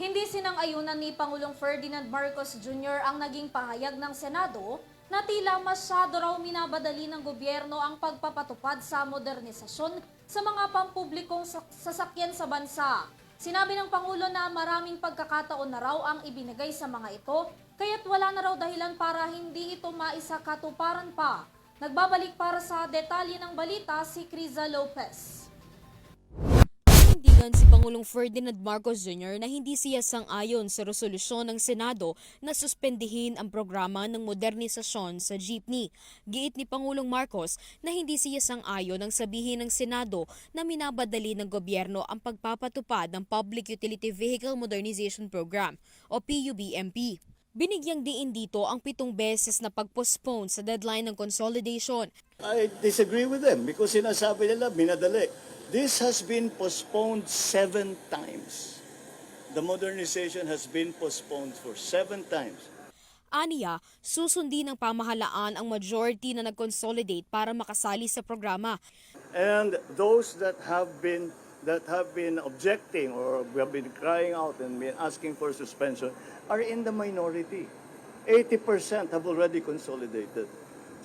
Hindi sinang-ayunan ni Pangulong Ferdinand Marcos Jr. ang naging pahayag ng Senado na tila masyado raw minabadali ng gobyerno ang pagpapatupad sa modernisasyon sa mga pampublikong sak- sasakyan sa bansa. Sinabi ng Pangulo na maraming pagkakataon na raw ang ibinigay sa mga ito, kaya't wala na raw dahilan para hindi ito maisakatuparan pa. Nagbabalik para sa detalye ng balita si Criza Lopez. Panindigan si Pangulong Ferdinand Marcos Jr. na hindi siya sang-ayon sa resolusyon ng Senado na suspendihin ang programa ng modernisasyon sa jeepney. Giit ni Pangulong Marcos na hindi siya sang-ayon ang sabihin ng Senado na minabadali ng gobyerno ang pagpapatupad ng Public Utility Vehicle Modernization Program o PUBMP. Binigyang diin dito ang pitong beses na pag-postpone sa deadline ng consolidation I disagree with them because sinasabi nila minadali. This has been postponed seven times. The modernization has been postponed for seven times. Aniya, susundin ng pamahalaan ang majority na nag-consolidate para makasali sa programa. And those that have been that have been objecting or have been crying out and been asking for suspension are in the minority. 80% have already consolidated.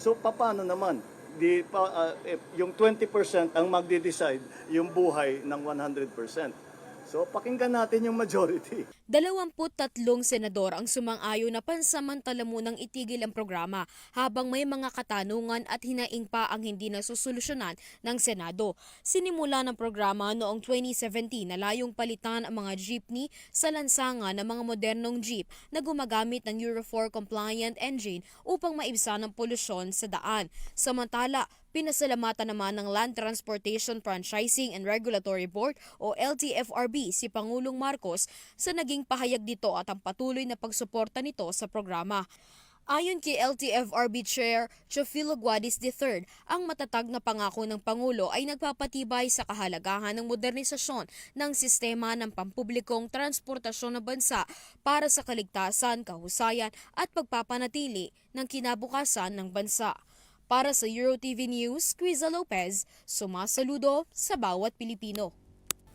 So paano naman? Di pa, uh, yung 20% ang magde-decide yung buhay ng 100%. So pakinggan natin yung majority. 23 senador ang sumang-ayon na pansamantala munang itigil ang programa habang may mga katanungan at hinaing pa ang hindi nasusolusyonan ng Senado. Sinimula ng programa noong 2017 na layong palitan ang mga jeepney sa lansangan ng mga modernong jeep na gumagamit ng Euro 4 compliant engine upang maibsan ang polusyon sa daan. Samantala, Pinasalamatan naman ng Land Transportation Franchising and Regulatory Board o LTFRB si Pangulong Marcos sa naging pahayag dito at ang patuloy na pagsuporta nito sa programa. Ayon kay LTFRB Chair Chofilo Guadis III, ang matatag na pangako ng Pangulo ay nagpapatibay sa kahalagahan ng modernisasyon ng sistema ng pampublikong transportasyon ng bansa para sa kaligtasan, kahusayan at pagpapanatili ng kinabukasan ng bansa. Para sa EuroTV News, Criza Lopez, sumasaludo sa bawat Pilipino.